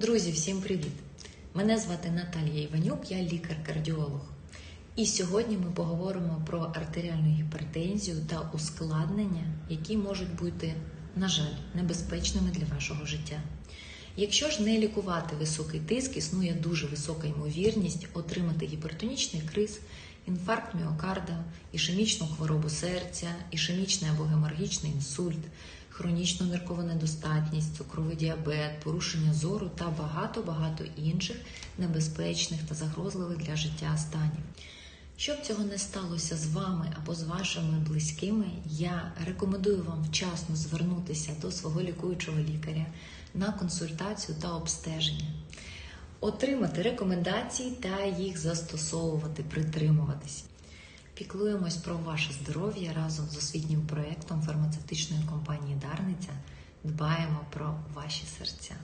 Друзі, всім привіт! Мене звати Наталія Іванюк, я лікар-кардіолог. І сьогодні ми поговоримо про артеріальну гіпертензію та ускладнення, які можуть бути, на жаль, небезпечними для вашого життя. Якщо ж не лікувати високий тиск, існує дуже висока ймовірність отримати гіпертонічний криз, інфаркт міокарда, ішемічну хворобу серця, ішемічний або геморгічний інсульт, хронічну ниркову недостатність, цукровий діабет, порушення зору та багато-багато інших небезпечних та загрозливих для життя станів. Щоб цього не сталося з вами або з вашими близькими, я рекомендую вам вчасно звернутися до свого лікуючого лікаря на консультацію та обстеження, отримати рекомендації та їх застосовувати, притримуватись. Піклуємось про ваше здоров'я разом з освітнім проєктом фармацевтичної компанії. Дбаємо про ваші серця.